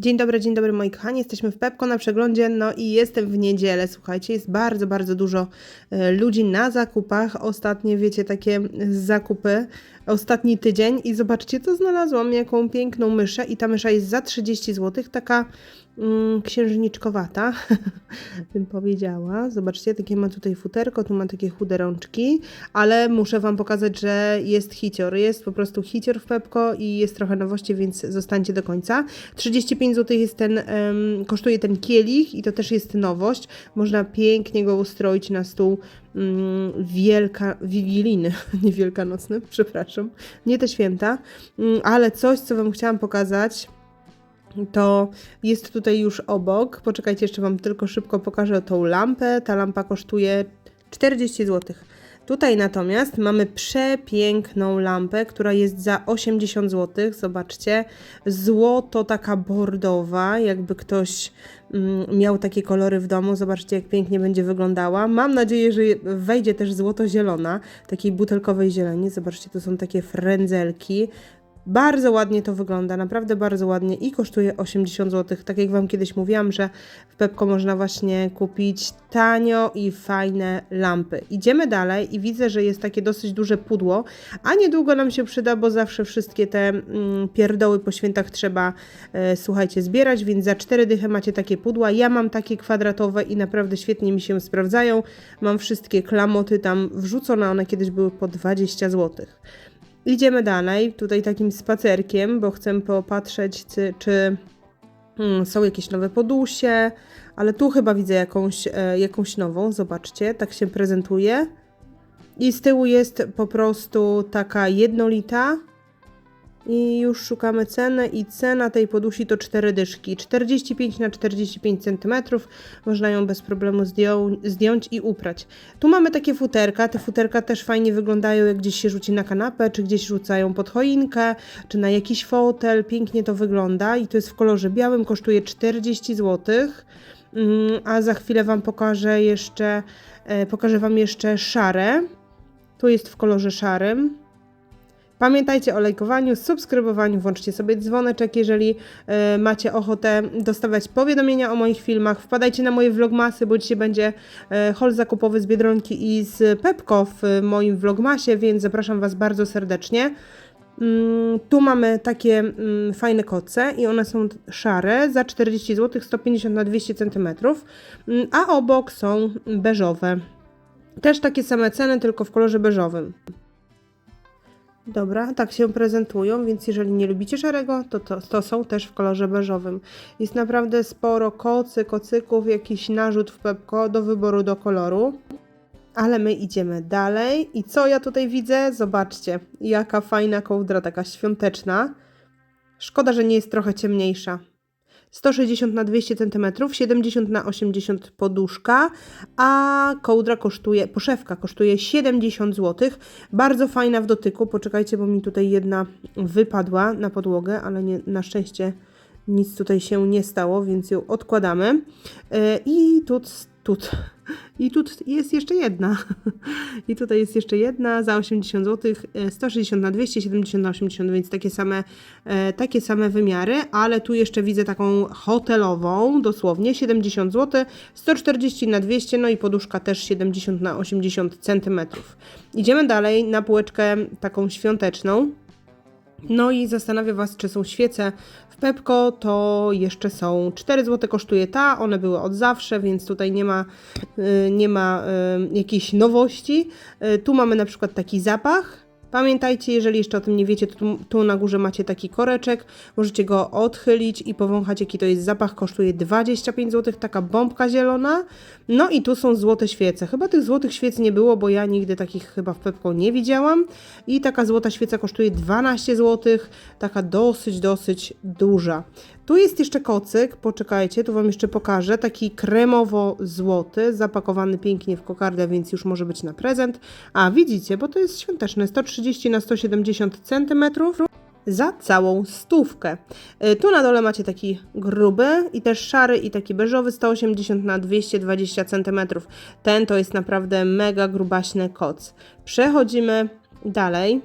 Dzień dobry, dzień dobry moi kochani. Jesteśmy w Pepko na przeglądzie, no i jestem w niedzielę. Słuchajcie, jest bardzo, bardzo dużo e, ludzi na zakupach. Ostatnie, wiecie, takie zakupy, ostatni tydzień i zobaczcie, co znalazłam, jaką piękną myszę i ta mysza jest za 30 zł, taka księżniczkowata, bym powiedziała. Zobaczcie, takie ma tutaj futerko, tu ma takie chude rączki, ale muszę Wam pokazać, że jest hicior. Jest po prostu hicior w Pepko i jest trochę nowości, więc zostańcie do końca. 35 zł jest ten, em, kosztuje ten kielich i to też jest nowość. Można pięknie go ustroić na stół mm, wielka, wigilijny, nie wielkanocny, przepraszam, nie te święta, mm, ale coś, co Wam chciałam pokazać, to jest tutaj już obok. Poczekajcie, jeszcze Wam tylko szybko pokażę tą lampę. Ta lampa kosztuje 40 zł. Tutaj natomiast mamy przepiękną lampę, która jest za 80 zł. Zobaczcie, złoto taka bordowa, jakby ktoś mm, miał takie kolory w domu. Zobaczcie, jak pięknie będzie wyglądała. Mam nadzieję, że wejdzie też złoto-zielona, takiej butelkowej zieleni. Zobaczcie, to są takie frędzelki. Bardzo ładnie to wygląda, naprawdę bardzo ładnie i kosztuje 80 zł. Tak jak Wam kiedyś mówiłam, że w Pepko można właśnie kupić tanio i fajne lampy. Idziemy dalej i widzę, że jest takie dosyć duże pudło, a niedługo nam się przyda, bo zawsze wszystkie te mm, pierdoły po świętach trzeba, e, słuchajcie, zbierać, więc za 4 dychy macie takie pudła. Ja mam takie kwadratowe i naprawdę świetnie mi się sprawdzają. Mam wszystkie klamoty tam wrzucone, one kiedyś były po 20 zł. Idziemy dalej, tutaj takim spacerkiem, bo chcę popatrzeć, czy, czy hmm, są jakieś nowe podusie, ale tu chyba widzę jakąś, e, jakąś nową, zobaczcie, tak się prezentuje. I z tyłu jest po prostu taka jednolita. I już szukamy ceny i cena tej podusi to 4 dyszki. 45 na 45 cm. Można ją bez problemu zdjąć i uprać. Tu mamy takie futerka. Te futerka też fajnie wyglądają, jak gdzieś się rzuci na kanapę, czy gdzieś rzucają pod choinkę, czy na jakiś fotel. Pięknie to wygląda i to jest w kolorze białym. Kosztuje 40 zł. Mm, A za chwilę Wam pokażę jeszcze, e, pokażę Wam jeszcze szare. Tu jest w kolorze szarym. Pamiętajcie o lajkowaniu, subskrybowaniu, włączcie sobie dzwoneczek, jeżeli e, macie ochotę dostawać powiadomienia o moich filmach. Wpadajcie na moje vlogmasy, bo dzisiaj będzie e, haul zakupowy z Biedronki i z Pepko w moim vlogmasie, więc zapraszam Was bardzo serdecznie. Mm, tu mamy takie mm, fajne koce i one są szare za 40 zł, 150 na 200 cm, mm, a obok są beżowe. Też takie same ceny, tylko w kolorze beżowym. Dobra, tak się prezentują, więc jeżeli nie lubicie szarego, to, to to są też w kolorze beżowym. Jest naprawdę sporo kocy, kocyków, jakiś narzut w Pepko do wyboru do koloru. Ale my idziemy dalej. I co ja tutaj widzę? Zobaczcie, jaka fajna kołdra, taka świąteczna. Szkoda, że nie jest trochę ciemniejsza. 160 na 200 cm, 70 na 80 poduszka, a kołdra kosztuje, poszewka kosztuje 70 zł. Bardzo fajna w dotyku. Poczekajcie, bo mi tutaj jedna wypadła na podłogę, ale nie, na szczęście nic tutaj się nie stało, więc ją odkładamy. Yy, I tu, tu, i tu jest jeszcze jedna. I tutaj jest jeszcze jedna za 80 zł, 160 na 200, 70 na 80, więc takie same, e, takie same wymiary, ale tu jeszcze widzę taką hotelową, dosłownie 70 zł, 140 na 200, no i poduszka też 70 na 80 cm. Idziemy dalej na półeczkę taką świąteczną. No i zastanawia Was, czy są świece w Pepko, to jeszcze są 4 zł kosztuje ta, one były od zawsze, więc tutaj nie ma, y, nie ma y, jakiejś nowości. Y, Tu mamy na przykład taki zapach. Pamiętajcie, jeżeli jeszcze o tym nie wiecie, to tu, tu na górze macie taki koreczek, możecie go odchylić i powąchać, jaki to jest zapach. Kosztuje 25 zł, taka bombka zielona. No i tu są złote świece. Chyba tych złotych świec nie było, bo ja nigdy takich chyba w Pepko nie widziałam. I taka złota świeca kosztuje 12 zł, taka dosyć, dosyć duża. Tu jest jeszcze kocyk, poczekajcie, tu Wam jeszcze pokażę, taki kremowo-złoty, zapakowany pięknie w kokardę, więc już może być na prezent. A widzicie, bo to jest świąteczne, 130 na 170 cm za całą stówkę. Y, Tu na dole macie taki gruby i też szary i taki beżowy 180 na 220 cm. Ten to jest naprawdę mega grubaśny koc. Przechodzimy dalej.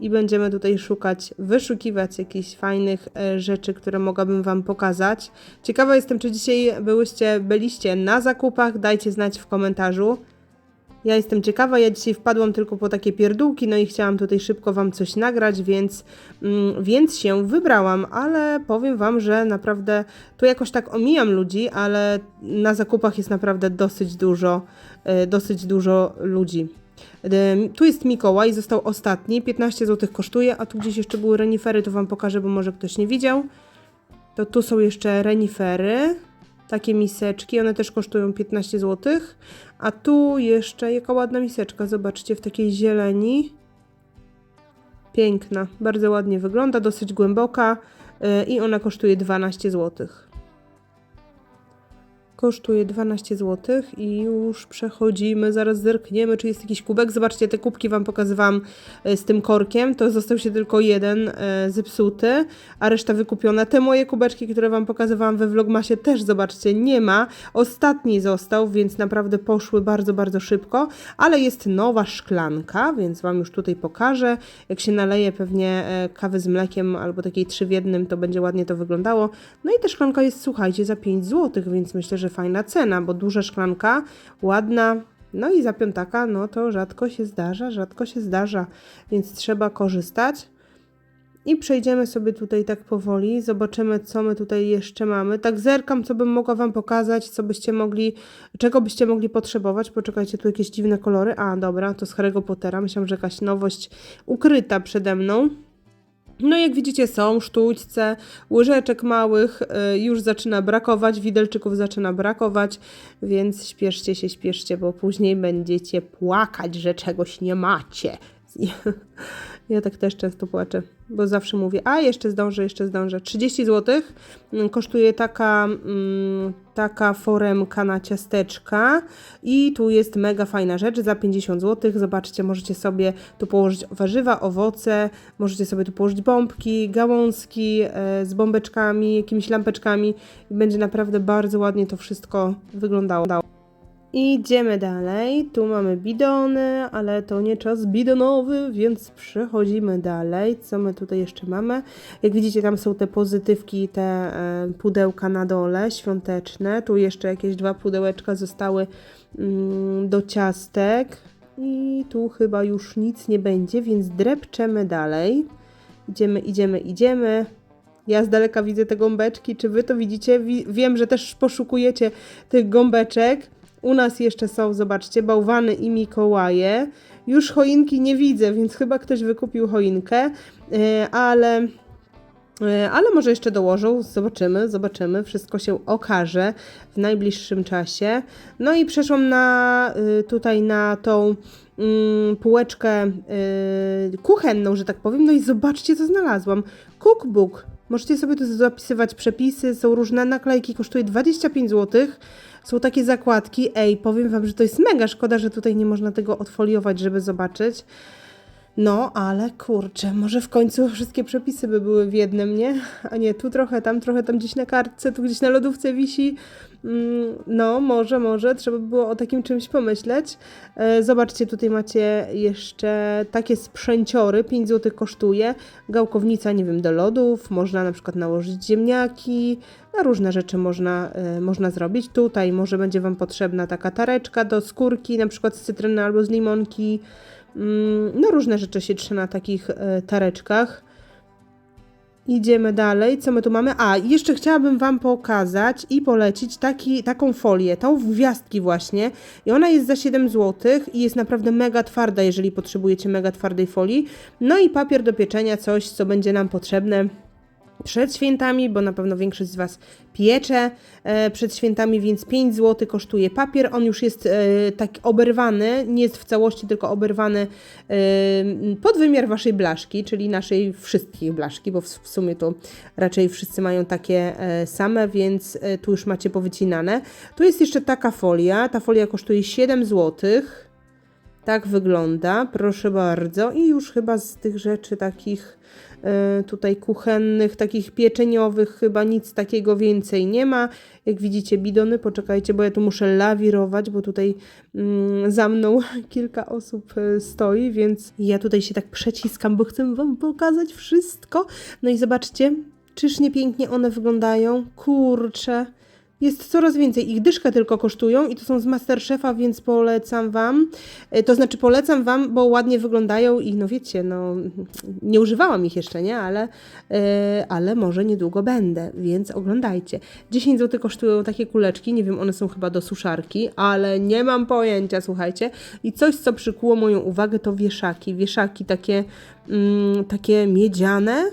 I będziemy tutaj szukać, wyszukiwać jakichś fajnych e, rzeczy, które mogłabym Wam pokazać. Ciekawa jestem, czy dzisiaj byłyście, byliście na zakupach, dajcie znać w komentarzu. Ja jestem ciekawa, ja dzisiaj wpadłam tylko po takie pierdółki, no i chciałam tutaj szybko Wam coś nagrać, więc, mm, więc się wybrałam, ale powiem Wam, że naprawdę tu jakoś tak omijam ludzi, ale na zakupach jest naprawdę dosyć dużo, e, dosyć dużo ludzi. Tu jest Mikołaj, został ostatni, 15 zł kosztuje, a tu gdzieś jeszcze były renifery, to Wam pokażę, bo może ktoś nie widział. To tu są jeszcze renifery, takie miseczki, one też kosztują 15 zł. A tu jeszcze, jaka ładna miseczka, zobaczcie, w takiej zieleni. Piękna, bardzo ładnie wygląda, dosyć głęboka yy, i ona kosztuje 12 zł. Kosztuje 12 zł i już przechodzimy, zaraz zerkniemy, czy jest jakiś kubek. Zobaczcie, te kubki Wam pokazywałam e, z tym korkiem, to został się tylko jeden e, zepsuty, a reszta wykupiona. Te moje kubeczki, które Wam pokazywałam we Vlogmasie też, zobaczcie, nie ma. Ostatni został, więc naprawdę poszły bardzo, bardzo szybko, ale jest nowa szklanka, więc Wam już tutaj pokażę. Jak się naleje pewnie e, kawy z mlekiem albo takiej trzy w jednym, to będzie ładnie to wyglądało. No i ta szklanka jest, słuchajcie, za 5 zł, więc myślę, że fajna cena, bo duża szklanka, ładna, no i za piątaka, no to rzadko się zdarza, rzadko się zdarza, więc trzeba korzystać. I przejdziemy sobie tutaj tak powoli, zobaczymy, co my tutaj jeszcze mamy. Tak zerkam, co bym mogła Wam pokazać, co byście mogli, czego byście mogli potrzebować. Poczekajcie, tu jakieś dziwne kolory. A, dobra, to z Harry'ego Pottera. Myślałam, że jakaś nowość ukryta przede mną. No jak widzicie są sztućce, łyżeczek małych y, już zaczyna brakować, widelczyków zaczyna brakować, więc śpieszcie się, śpieszcie, bo później będziecie płakać, że czegoś nie macie. Ja tak też często płaczę, bo zawsze mówię, a jeszcze zdążę, jeszcze zdążę. 30 zł kosztuje taka, mm, taka foremka na ciasteczka i tu jest mega fajna rzecz za 50 zł. Zobaczcie, możecie sobie tu położyć warzywa, owoce, możecie sobie tu położyć bombki, gałązki e, z bombeczkami, jakimiś lampeczkami będzie naprawdę bardzo ładnie to wszystko wyglądało. Idziemy dalej. Tu mamy bidony, ale to nie czas bidonowy, więc przechodzimy dalej. Co my tutaj jeszcze mamy? Jak widzicie, tam są te pozytywki, te e, pudełka na dole, świąteczne. Tu jeszcze jakieś dwa pudełeczka zostały mm, do ciastek. I tu chyba już nic nie będzie, więc drepczemy dalej. Idziemy, idziemy, idziemy. Ja z daleka widzę te gąbeczki. Czy wy to widzicie? Wi- wiem, że też poszukujecie tych gąbeczek. U nas jeszcze są, zobaczcie, bałwany i Mikołaje. Już choinki nie widzę, więc chyba ktoś wykupił choinkę, e, ale, e, ale może jeszcze dołożą. Zobaczymy, zobaczymy. Wszystko się okaże w najbliższym czasie. No i przeszłam na y, tutaj na tą mm, półeczkę kuchenną, że tak powiem. No i zobaczcie, co znalazłam. Cookbook. Możecie sobie tu zapisywać przepisy, są różne naklejki, kosztuje 25 zł. Są takie zakładki. Ej, powiem Wam, że to jest mega szkoda, że tutaj nie można tego odfoliować, żeby zobaczyć. No, ale kurczę, może w końcu wszystkie przepisy by były w jednym, nie? A nie, tu trochę, tam trochę, tam gdzieś na kartce, tu gdzieś na lodówce wisi. Mm, No, może, może, trzeba by było o takim czymś pomyśleć. E, Zobaczcie, tutaj macie jeszcze takie sprzęciory, 5 zł kosztuje. Gałkownica, nie wiem, do lodów, można na przykład nałożyć ziemniaki, na różne rzeczy można, e, można zrobić. Tutaj może będzie Wam potrzebna taka tareczka do skórki, na przykład z cytryny albo z limonki. Mm, No, różne rzeczy się trzyma na takich e, tareczkach. Idziemy dalej. Co my tu mamy? A, jeszcze chciałabym Wam pokazać i polecić taki, taką folię, tą w gwiazdki właśnie. I ona jest za 7 zł i jest naprawdę mega twarda, jeżeli potrzebujecie mega twardej folii. No i papier do pieczenia, coś, co będzie nam potrzebne przed świętami, bo na pewno większość z Was piecze e, przed świętami, więc 5 zł kosztuje papier. On już jest e, tak oberwany, nie jest w całości, tylko oberwany e, pod wymiar Waszej blaszki, czyli naszej wszystkich blaszki, bo w, sumie to raczej wszyscy mają takie same, więc tu już macie powycinane. Tu jest jeszcze taka folia, ta folia kosztuje 7 złotych. Tak wygląda, proszę bardzo. I już chyba z tych rzeczy takich e, tutaj kuchennych, takich pieczeniowych, chyba nic takiego więcej nie ma. Jak widzicie, bidony, poczekajcie, bo ja tu muszę lawirować, bo tutaj mm, za mną kilka osób e, stoi, więc ja tutaj się tak przeciskam, bo chcę Wam pokazać wszystko. No i zobaczcie, czyż nie pięknie one wyglądają? Kurcze. Jest coraz więcej. Ich dyszkę tylko kosztują i to są z Masterchefa, więc polecam Wam. E, To znaczy polecam Wam, bo ładnie wyglądają i no wiecie, no nie używałam ich jeszcze, nie? Ale, e, ale może niedługo będę, więc oglądajcie. 10 zł kosztują takie kuleczki, nie wiem, one są chyba do suszarki, ale nie mam pojęcia, słuchajcie. I coś, co przykuło moją uwagę, to wieszaki. Wieszaki takie, mm, takie miedziane,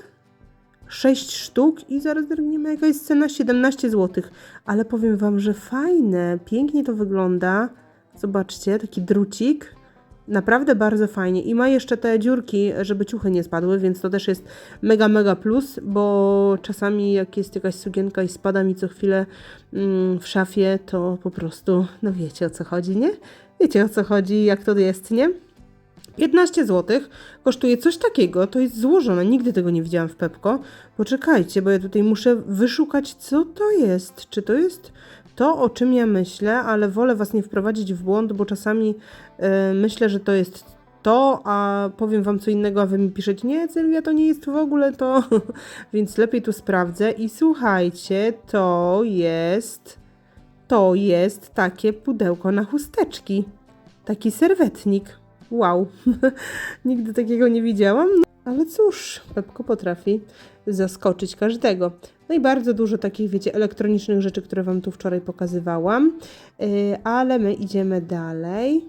6 sztuk i zaraz drgniemy jaka jest cena 17 zł. Ale powiem Wam, że fajne, pięknie to wygląda. Zobaczcie, taki drucik. Naprawdę bardzo fajnie. I ma jeszcze te dziurki, żeby ciuchy nie spadły, więc to też jest mega, mega plus, bo czasami jak jest jakaś sukienka i spada mi co chwilę mm, w szafie, to po prostu, no wiecie o co chodzi, nie? Wiecie o co chodzi, jak to jest, nie? 15 zł kosztuje coś takiego, to jest złożone, nigdy tego nie widziałam w Pepko. Poczekajcie, bo ja tutaj muszę wyszukać, co to jest. Czy to jest to, o czym ja myślę, ale wolę Was nie wprowadzić w błąd, bo czasami e, myślę, że to jest to, a powiem Wam co innego, a Wy mi piszecie, nie, Sylwia, to nie jest w ogóle to, więc lepiej tu sprawdzę. I słuchajcie, to jest, to jest takie pudełko na chusteczki, taki serwetnik. Wow, nigdy takiego nie widziałam, no, ale cóż, Pepko potrafi zaskoczyć każdego. No i bardzo dużo takich, wiecie, elektronicznych rzeczy, które Wam tu wczoraj pokazywałam, Yy, ale my idziemy dalej.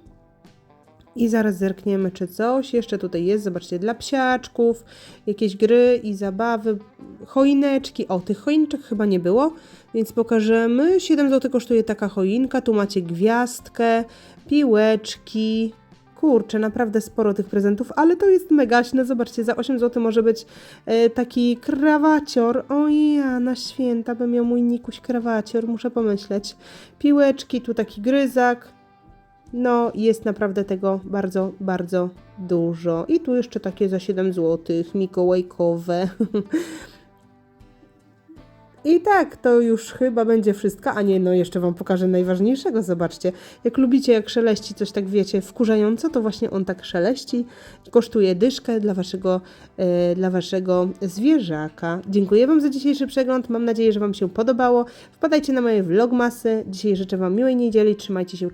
I zaraz zerkniemy, czy coś jeszcze tutaj jest. Zobaczcie, dla psiaczków, jakieś gry i zabawy, choineczki. O, tych choineczek chyba nie było, więc pokażemy. 7 zł kosztuje taka choinka. Tu macie gwiazdkę, piłeczki. Kurczę, naprawdę sporo tych prezentów, ale to jest megaśne. Zobaczcie, za 8 zł może być e, taki krawacior. O ja, na święta bym miał mój Nikuś krawacior, muszę pomyśleć. Piłeczki, tu taki gryzak. No, jest naprawdę tego bardzo, bardzo dużo. I tu jeszcze takie za 7 zł, mikołajkowe. I tak, to już chyba będzie wszystko. A nie, no jeszcze Wam pokażę najważniejszego. Zobaczcie, jak lubicie, jak szeleści coś tak, wiecie, wkurzająco, to właśnie on tak szeleści. Kosztuje dyszkę dla Waszego, e, dla waszego zwierzaka. Dziękuję Wam za dzisiejszy przegląd. Mam nadzieję, że Wam się podobało. Wpadajcie na moje vlogmasy. Dzisiaj życzę Wam miłej niedzieli. Trzymajcie się.